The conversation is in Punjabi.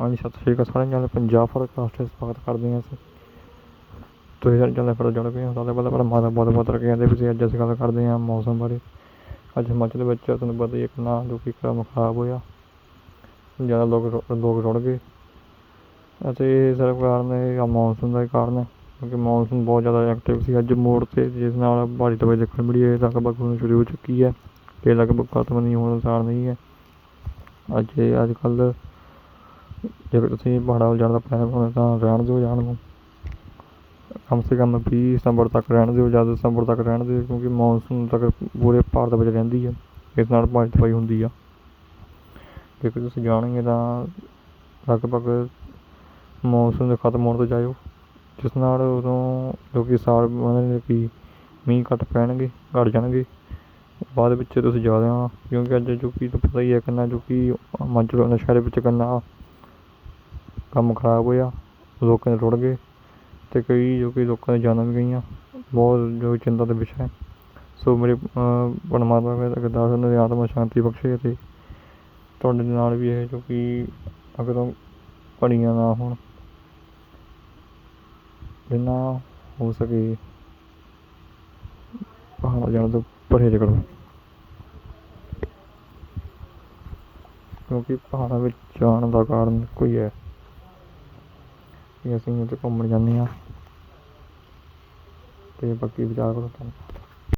ਹਾਂਜੀ, ਸਤਿ ਸ਼੍ਰੀ ਅਕਾਲ ਸਾਰਿਆਂ ਨੂੰ। ਪੰਜਾਬ ਫੋਰਕਾਸਟ ਵਿੱਚ ਸਵਾਗਤ ਕਰਦੇ ਹਾਂ ਅਸੀਂ। ਤੁਸੀਂ ਸਾਰੇ ਚੈਨਲ ਫਿਰ ਜੁੜ ਗਏ ਹੋ ਤਾਂ ਪਹਿਲਾਂ ਪਹਿਲਾਂ ਮਾਤਾ ਬਹੁਤ ਬਹੁਤ ਰੱਖਿਆ ਜਾਂਦੇ ਵੀ ਅੱਜ ਅਸੀਂ ਗੱਲ ਕਰਦੇ ਹਾਂ ਮੌਸਮ ਬਾਰੇ। ਅੱਜ ਹਿਮਾਚਲ ਵਿੱਚ ਤੁਹਾਨੂੰ ਪਤਾ ਹੀ ਹੈ ਕਿੰਨਾ ਜੋ ਕੰਮ ਖਰਾਬ ਹੋਇਆ। ਜ਼ਿਆਦਾ ਲੋਕ ਰੁ- ਲੋਕ ਰੁੜ ਗਏ। ਅਤੇ ਇਹ ਸਿਰਫ ਕਾਰਨ ਇਹ ਮੌਨਸੂਨ ਦਾ ਹੀ ਕਾਰਨ ਹੈ, ਕਿਉਂਕਿ ਮੌਨਸੂਨ ਬਹੁਤ ਜ਼ਿਆਦਾ ਐਕਟਿਵ ਸੀ ਅੱਜ ਮੋੜ ਤੇ, ਜਿਸ ਨਾਲ ਭਾਰੀ ਤਬਾਹੀ ਦੇਖਣ ਮਿਲੀ ਹੈ, ਲਗਭਗ ਹੁਣ ਸ਼ੁਰੂ ਹੋ ਚੁੱਕੀ ਹੈ। ਤੇ ਲਗਭਗ ਖਤਮ ਨਹੀਂ ਹੋਣ ਅਨੁਸਾਰ ਨਹੀਂ ਹੈ। ਅੱਜ ਅੱਜ ਕੱਲ੍ਹ ਜੇਕਰ ਤੁਸੀਂ ਪਹਾੜਾਂ ਵੱਲ ਜਾਣ ਦਾ ਪਲਾਨ ਬਣਾਉਂਦੇ ਤਾਂ ਰਹਿਣ ਦਿਓ ਜਾਣ ਨੂੰ। ਕਮ ਸੇ ਕਮ ਵੀਹ ਸਤੰਬਰ ਤੱਕ ਰਹਿਣ ਦਿਓ, ਜਾਂ ਦਸੰਬਰ ਤੱਕ ਰਹਿਣ ਦਿਓ, ਕਿਉਂਕਿ ਮੌਨਸੂਨ ਤੱਕ ਪੂਰੇ ਭਾਰਤ ਵਿੱਚ ਰਹਿੰਦੀ ਹੈ ਇਸ ਨਾਲ ਭਾਰੀ ਤਬਾਹੀ ਹੁੰਦੀ ਆ। ਜੇਕਰ ਤੁਸੀਂ ਜਾਣਗੇ ਤਾਂ ਲਗਭਗ ਮੌਨਸੂਨ ਦੇ ਖਤਮ ਹੋਣ ਤੋਂ ਜਾਇਓ। ਜਿਸ ਨਾਲ ਉਦੋਂ ਜੋ ਕਿ ਸਾਲ ਮਤਲਬ ਕਿ ਮੀਂਹ ਘੱਟ ਪੈਣਗੇ, ਘੱਟ ਜਾਣਗੇ। ਬਾਅਦ ਵਿੱਚ ਤੁਸੀਂ ਜ਼ਿਆਦਾ ਕਿਉਂਕਿ ਅੱਜ ਜੋ ਕਿ ਪਤਾ ਹੀ ਹੈ ਕਿੰਨਾ ਜੋ ਕਿ ਹਿਮਾਚਲ ਨਸ਼ਹਿਰੇ ਵਿੱਚ ਕਿੰਨਾ ਕੰਮ ਖਰਾਬ ਹੋਇਆ, ਲੋਕਾਂ ਦੇ ਰੁੜ ਗਏ ਅਤੇ ਕਈ ਜੋ ਕਿ ਲੋਕਾਂ ਦੀਆਂ ਜਾਨਾਂ ਵੀ ਗਈਆਂ, ਬਹੁਤ ਜੋ ਚਿੰਤਾ ਦਾ ਵਿਸ਼ਾ ਹੈ। ਸੋ ਮੇਰੇ ਪਰਮਾਤਮਾ ਦਾ ਅਰਦਾਸ ਉਹਨਾਂ ਦੀ ਆਤਮਾ ਸ਼ਾਂਤੀ ਬਖਸ਼ੇ ਅਤੇ ਤੁਹਾਡੇ ਨਾਲ ਵੀ ਇਹ ਜੋ ਕਿ ਅਗਰ ਪੜੀਆਂ ਨਾ ਹੋਣ ਜਿੰਨਾ ਹੋ ਸਕੇ, ਪਹਾੜਾਂ ਜਾਣ ਤੋਂ ਪਰਹੇਜ਼ ਕਰੋ। ਕਿਉਂਕਿ ਪਹਾੜਾਂ ਵਿੱਚ ਜਾਣ ਦਾ ਕਾਰਨ ਕੋਈ ਹੈ। ਕਿ ਅਸੀਂ ਉੱਥੇ ਘੁੰਮਣ ਜਾਂਦੇ ਹਾਂ। ਅਤੇ ਬਾਕੀ ਵਿਚਾਰ ਕਰੋ ਤੁਹਾਨੂੰ